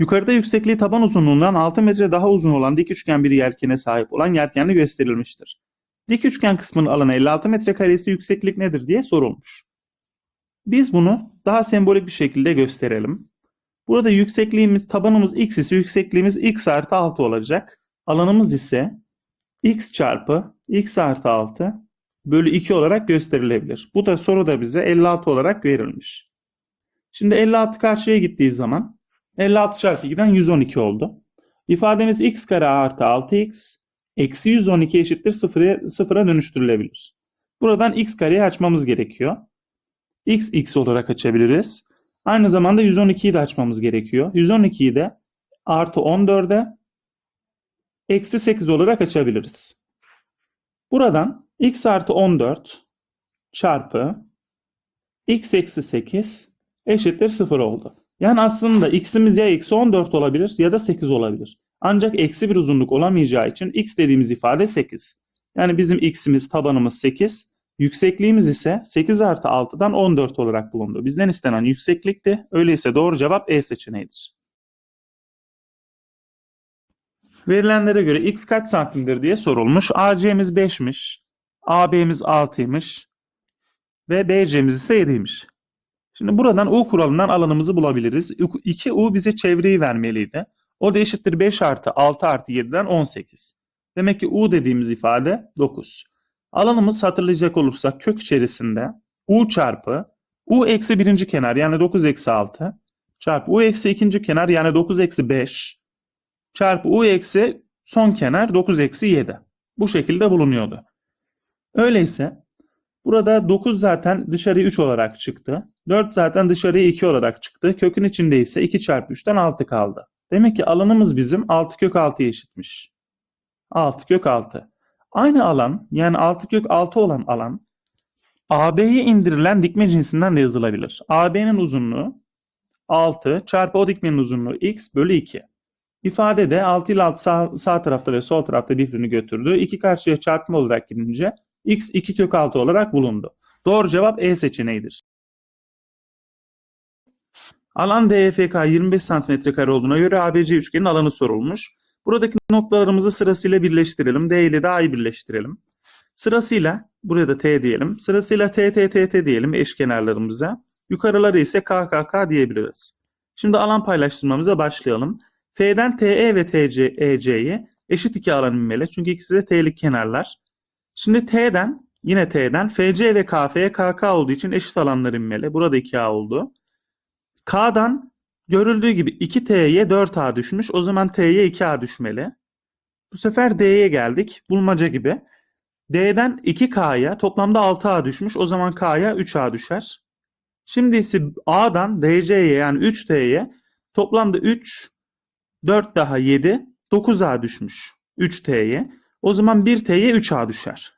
Yukarıda yüksekliği taban uzunluğundan 6 metre daha uzun olan dik üçgen bir yelkene sahip olan yelkenli gösterilmiştir. Dik üçgen kısmının alanı 56 metre ise yükseklik nedir diye sorulmuş. Biz bunu daha sembolik bir şekilde gösterelim. Burada yüksekliğimiz, tabanımız x ise yüksekliğimiz x artı 6 olacak. Alanımız ise x çarpı x artı 6 bölü 2 olarak gösterilebilir. Bu da soruda bize 56 olarak verilmiş. Şimdi 56 karşıya gittiği zaman 56 çarpı 2'den 112 oldu. İfademiz x kare artı 6x eksi 112 eşittir 0'a sıfıra dönüştürülebilir. Buradan x kareyi açmamız gerekiyor. x x olarak açabiliriz. Aynı zamanda 112'yi de açmamız gerekiyor. 112'yi de artı 14'e eksi 8 olarak açabiliriz. Buradan x artı 14 çarpı x eksi 8 eşittir 0 oldu. Yani aslında x'imiz ya eksi 14 olabilir ya da 8 olabilir. Ancak eksi bir uzunluk olamayacağı için x dediğimiz ifade 8. Yani bizim x'imiz tabanımız 8. Yüksekliğimiz ise 8 artı 6'dan 14 olarak bulundu. Bizden istenen yükseklikti. Öyleyse doğru cevap E seçeneğidir. Verilenlere göre x kaç santimdir diye sorulmuş. AC'miz 5'miş. AB'miz 6'ymış. Ve BC'miz ise 7'ymiş. Şimdi buradan U kuralından alanımızı bulabiliriz. 2U bize çevreyi vermeliydi. O da eşittir 5 artı 6 artı 7'den 18. Demek ki U dediğimiz ifade 9. Alanımız hatırlayacak olursak kök içerisinde U çarpı U eksi birinci kenar yani 9 eksi 6 çarpı U eksi ikinci kenar yani 9 eksi 5 çarpı U eksi son kenar 9 eksi 7. Bu şekilde bulunuyordu. Öyleyse burada 9 zaten dışarıya 3 olarak çıktı. 4 zaten dışarıya 2 olarak çıktı. Kökün içinde ise 2 çarpı 3'ten 6 kaldı. Demek ki alanımız bizim 6 kök 6'ya eşitmiş. 6 kök 6. Aynı alan yani 6 kök 6 olan alan AB'ye indirilen dikme cinsinden de yazılabilir. AB'nin uzunluğu 6 çarpı o dikmenin uzunluğu x bölü 2. İfadede 6 ile 6 sağ, sağ tarafta ve sol tarafta birbirini götürdü. 2 karşıya çarpma olarak gidince x 2 kök 6 olarak bulundu. Doğru cevap E seçeneğidir. Alan DEFK 25 cm olduğuna göre ABC üçgenin alanı sorulmuş. Buradaki noktalarımızı sırasıyla birleştirelim. D ile de A'yı birleştirelim. Sırasıyla buraya da T diyelim. Sırasıyla T, T, T, T diyelim eşkenarlarımıza. Yukarıları ise K, K, K diyebiliriz. Şimdi alan paylaştırmamıza başlayalım. F'den TE ve TC, EC'ye eşit iki alan inmeli. Çünkü ikisi de T'lik kenarlar. Şimdi T'den yine T'den FC ve KF'ye KK olduğu için eşit alanlar inmeli. Burada 2A oldu. K'dan görüldüğü gibi 2T'ye 4A düşmüş. O zaman T'ye 2A düşmeli. Bu sefer D'ye geldik. Bulmaca gibi. D'den 2K'ya toplamda 6A düşmüş. O zaman K'ya 3A düşer. Şimdi ise A'dan DC'ye yani 3T'ye toplamda 3, 4 daha 7, 9A düşmüş. 3T'ye. O zaman 1T'ye 3A düşer.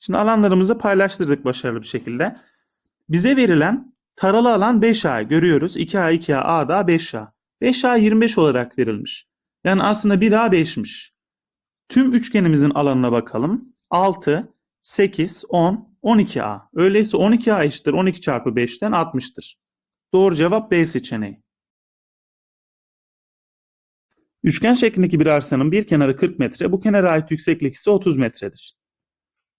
Şimdi alanlarımızı paylaştırdık başarılı bir şekilde. Bize verilen taralı alan 5A görüyoruz. 2A, 2A, A da 5A. 5A 25 olarak verilmiş. Yani aslında 1A 5'miş. Tüm üçgenimizin alanına bakalım. 6, 8, 10, 12A. Öyleyse 12A eşittir 12 çarpı 5'ten 60'tır. Doğru cevap B seçeneği. Üçgen şeklindeki bir arsanın bir kenarı 40 metre, bu kenara ait yükseklik ise 30 metredir.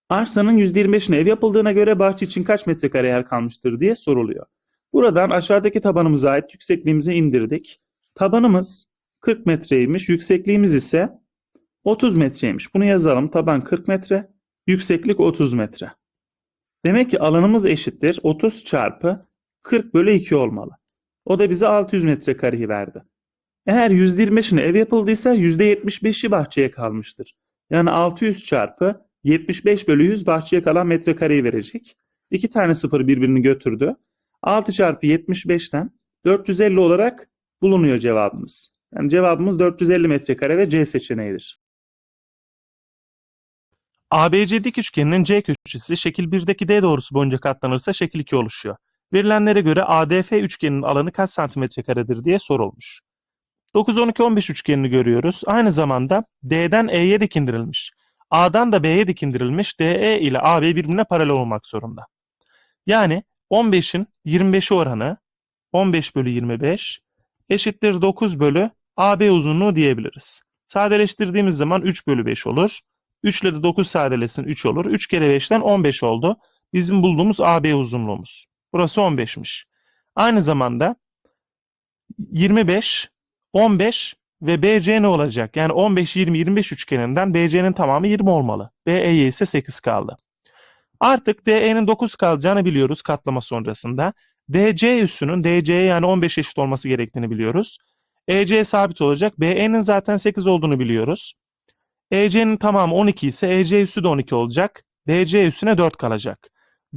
Arsanın %25'ine ev yapıldığına göre bahçe için kaç metrekare yer kalmıştır diye soruluyor. Buradan aşağıdaki tabanımıza ait yüksekliğimizi indirdik. Tabanımız 40 metreymiş, yüksekliğimiz ise 30 metreymiş. Bunu yazalım. Taban 40 metre, yükseklik 30 metre. Demek ki alanımız eşittir. 30 çarpı 40 bölü 2 olmalı. O da bize 600 metrekareyi verdi. Eğer %25'ine ev yapıldıysa %75'i bahçeye kalmıştır. Yani 600 çarpı 75 bölü 100 bahçeye kalan metrekareyi verecek. İki tane sıfır birbirini götürdü. 6 çarpı 75'ten 450 olarak bulunuyor cevabımız. Yani cevabımız 450 metrekare ve C seçeneğidir. ABC dik üçgeninin C köşesi şekil 1'deki D doğrusu boyunca katlanırsa şekil 2 oluşuyor. Verilenlere göre ADF üçgeninin alanı kaç santimetre karedir diye sorulmuş. 9, 12, 15 üçgenini görüyoruz. Aynı zamanda D'den E'ye dik indirilmiş. A'dan da B'ye dik indirilmiş. DE ile AB birbirine paralel olmak zorunda. Yani 15'in 25'i oranı 15 bölü 25 eşittir 9 bölü AB uzunluğu diyebiliriz. Sadeleştirdiğimiz zaman 3 bölü 5 olur. 3 ile de 9 sadeleşsin 3 olur. 3 kere 5'ten 15 oldu. Bizim bulduğumuz AB uzunluğumuz. Burası 15'miş. Aynı zamanda 25, 15 ve BC ne olacak? Yani 15, 20, 25 üçgeninden BC'nin tamamı 20 olmalı. BE'ye ise 8 kaldı. Artık DE'nin 9 kalacağını biliyoruz katlama sonrasında. DC üssünün DC'ye yani 15 eşit olması gerektiğini biliyoruz. EC sabit olacak. BE'nin zaten 8 olduğunu biliyoruz. EC'nin tamamı 12 ise EC üssü de 12 olacak. BC üssüne 4 kalacak.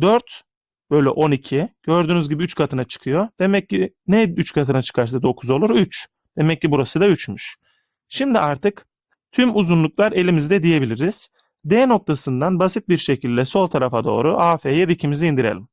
4 bölü 12 gördüğünüz gibi 3 katına çıkıyor. Demek ki ne 3 katına çıkarsa 9 olur? 3. Demek ki burası da 3'müş. Şimdi artık tüm uzunluklar elimizde diyebiliriz. D noktasından basit bir şekilde sol tarafa doğru AF'ye dikimizi indirelim.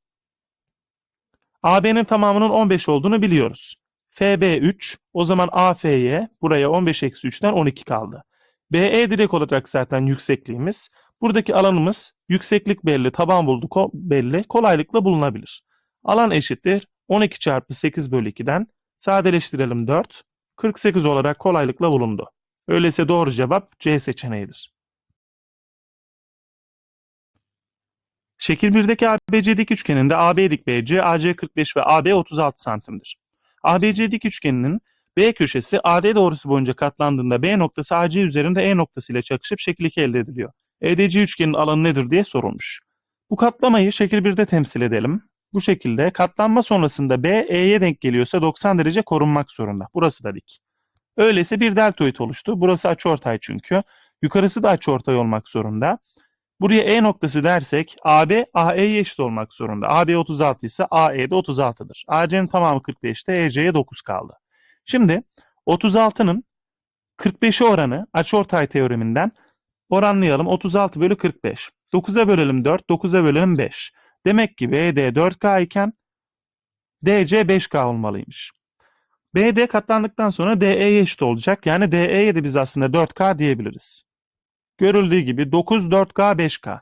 AB'nin tamamının 15 olduğunu biliyoruz. FB 3. O zaman AF'ye buraya 15 eksi 3'ten 12 kaldı. BE direkt olarak zaten yüksekliğimiz. Buradaki alanımız yükseklik belli, taban bulduk o belli. Kolaylıkla bulunabilir. Alan eşittir 12 çarpı 8 bölü 2'den sadeleştirelim 4. 48 olarak kolaylıkla bulundu. Öyleyse doğru cevap C seçeneğidir. Şekil 1'deki ABC dik üçgeninde AB dik BC, AC 45 ve AB 36 santimdir. ABC dik üçgeninin B köşesi AD doğrusu boyunca katlandığında B noktası AC üzerinde E noktası ile çakışıp şekil 2 elde ediliyor. EDC üçgenin alanı nedir diye sorulmuş. Bu katlamayı şekil 1'de temsil edelim. Bu şekilde katlanma sonrasında B E'ye denk geliyorsa 90 derece korunmak zorunda. Burası da dik. Öyleyse bir deltoid oluştu. Burası açıortay çünkü. Yukarısı da açıortay olmak zorunda. Buraya E noktası dersek AB AE'ye eşit olmak zorunda. AB 36 ise AE de 36'dır. AC'nin tamamı 45'te EC'ye 9 kaldı. Şimdi 36'nın 45'e oranı açıortay teoreminden oranlayalım. 36 bölü 45. 9'a bölelim 4, 9'a bölelim 5. Demek ki BD 4K iken DC 5K olmalıymış. BD katlandıktan sonra DE'ye eşit olacak. Yani DE'ye de biz aslında 4K diyebiliriz. Görüldüğü gibi 9, 4K, 5K.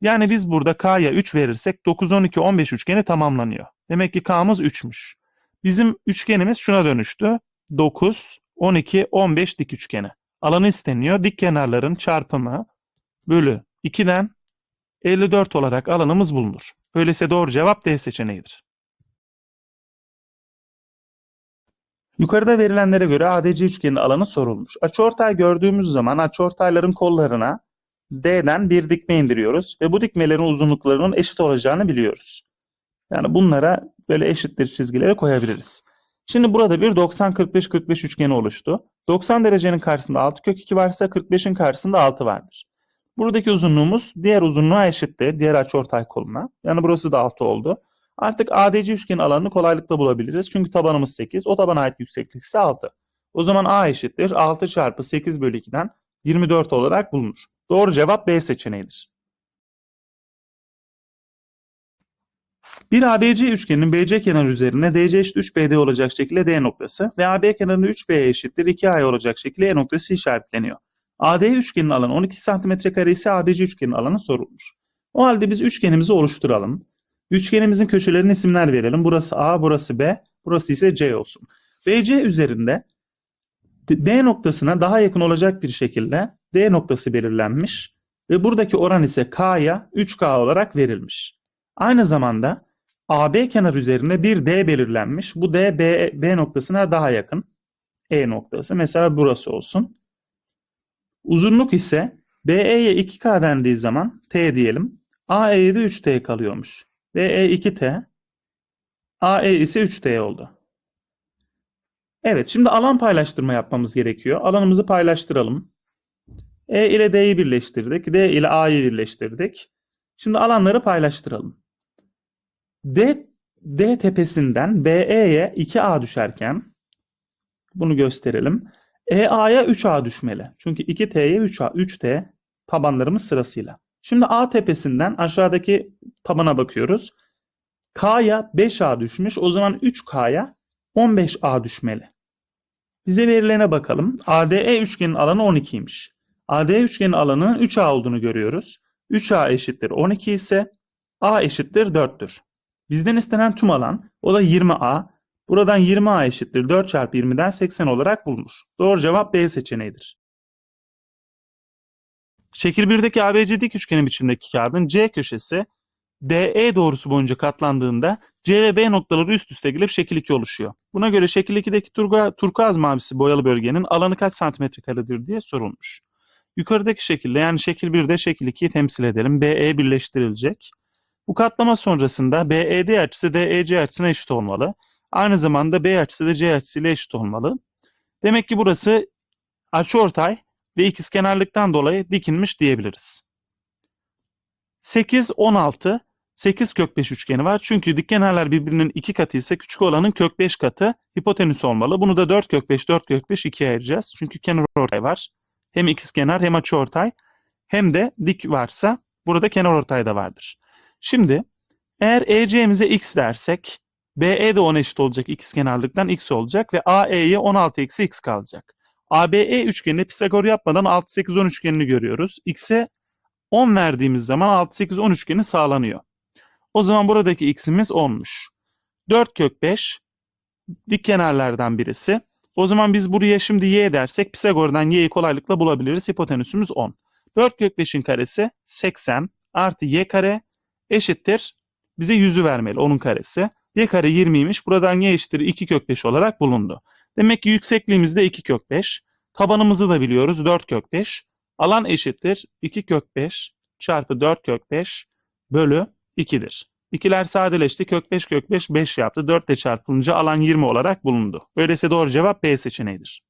Yani biz burada K'ya 3 verirsek 9, 12, 15 üçgeni tamamlanıyor. Demek ki K'mız 3'müş. Bizim üçgenimiz şuna dönüştü. 9, 12, 15 dik üçgeni. Alanı isteniyor. Dik kenarların çarpımı bölü 2'den 54 olarak alanımız bulunur. Öyleyse doğru cevap D seçeneğidir. Yukarıda verilenlere göre ADC üçgenin alanı sorulmuş. Açıortay gördüğümüz zaman açıortayların kollarına D'den bir dikme indiriyoruz ve bu dikmelerin uzunluklarının eşit olacağını biliyoruz. Yani bunlara böyle eşittir çizgileri koyabiliriz. Şimdi burada bir 90-45-45 üçgeni oluştu. 90 derecenin karşısında 6 kök 2 varsa 45'in karşısında 6 vardır. Buradaki uzunluğumuz diğer uzunluğa eşitti. Diğer açıortay koluna. Yani burası da 6 oldu. Artık ADC üçgenin alanını kolaylıkla bulabiliriz. Çünkü tabanımız 8. O tabana ait yükseklik ise 6. O zaman A eşittir. 6 çarpı 8 bölü 2'den 24 olarak bulunur. Doğru cevap B seçeneğidir. Bir ABC üçgeninin BC kenarı üzerine DC eşit 3BD olacak şekilde D noktası ve AB kenarında 3B eşittir 2A olacak şekilde E noktası işaretleniyor. AD üçgenin alanı 12 cm kare ise ABC üçgenin alanı sorulmuş. O halde biz üçgenimizi oluşturalım. Üçgenimizin köşelerine isimler verelim. Burası A, burası B, burası ise C olsun. BC üzerinde D noktasına daha yakın olacak bir şekilde D noktası belirlenmiş ve buradaki oran ise K'ya 3K olarak verilmiş. Aynı zamanda AB kenar üzerinde bir D belirlenmiş. Bu D B, B noktasına daha yakın. E noktası. Mesela burası olsun. Uzunluk ise BE'ye 2K dendiği zaman T diyelim. AE'ye de 3T kalıyormuş. BE 2T. AE ise 3T oldu. Evet şimdi alan paylaştırma yapmamız gerekiyor. Alanımızı paylaştıralım. E ile D'yi birleştirdik. D ile A'yı birleştirdik. Şimdi alanları paylaştıralım. D, D tepesinden BE'ye 2A düşerken bunu gösterelim. EA'ya 3A düşmeli. Çünkü 2T'ye 3A, 3T tabanlarımız sırasıyla. Şimdi A tepesinden aşağıdaki tabana bakıyoruz. K'ya 5A düşmüş. O zaman 3K'ya 15A düşmeli. Bize verilene bakalım. ADE üçgenin alanı 12'ymiş. ADE üçgenin alanının 3A olduğunu görüyoruz. 3A eşittir 12 ise A eşittir 4'tür. Bizden istenen tüm alan o da 20A. Buradan 20A eşittir 4 çarpı 20'den 80 olarak bulunur. Doğru cevap B seçeneğidir. Şekil 1'deki ABC dik üçgeni biçimdeki kağıdın C köşesi DE doğrusu boyunca katlandığında C ve B noktaları üst üste gelip şekil 2 oluşuyor. Buna göre şekil 2'deki turga, turkuaz mavisi boyalı bölgenin alanı kaç santimetre karedir diye sorulmuş. Yukarıdaki şekilde yani şekil 1'de şekil 2'yi temsil edelim. BE birleştirilecek. Bu katlama sonrasında BED açısı DEC açısına eşit olmalı. Aynı zamanda B açısı da C açısıyla eşit olmalı. Demek ki burası açıortay ve ikizkenarlıktan dolayı dikilmiş diyebiliriz. 8, 16, 8 kök 5 üçgeni var. Çünkü dik kenarlar birbirinin iki katı ise küçük olanın kök 5 katı hipotenüs olmalı. Bunu da 4 kök 5, 4 kök 5 ikiye ayıracağız. Çünkü kenar ortay var. Hem ikizkenar hem açıortay hem de dik varsa burada kenar ortay da vardır. Şimdi eğer EC'mize x dersek BE de 10 eşit olacak ikizkenarlıktan x olacak ve AE'ye 16 eksi x kalacak. ABE üçgeninde Pisagor yapmadan 6, 8, 10 üçgenini görüyoruz. X'e 10 verdiğimiz zaman 6, 8, 10 üçgeni sağlanıyor. O zaman buradaki x'imiz 10'muş. 4 kök 5 dik kenarlardan birisi. O zaman biz buraya şimdi y dersek Pisagor'dan y'yi kolaylıkla bulabiliriz. Hipotenüsümüz 10. 4 kök 5'in karesi 80 artı y kare eşittir. Bize 100'ü vermeli onun karesi. Y kare 20'ymiş. Buradan y eşittir 2 kök 5 olarak bulundu. Demek ki yüksekliğimiz de 2 kök 5. Tabanımızı da biliyoruz 4 kök 5. Alan eşittir 2 kök 5 çarpı 4 kök 5 bölü 2'dir. İkiler sadeleşti. Kök 5 kök 5 5 yaptı. 4 ile çarpılınca alan 20 olarak bulundu. Öyleyse doğru cevap B seçeneğidir.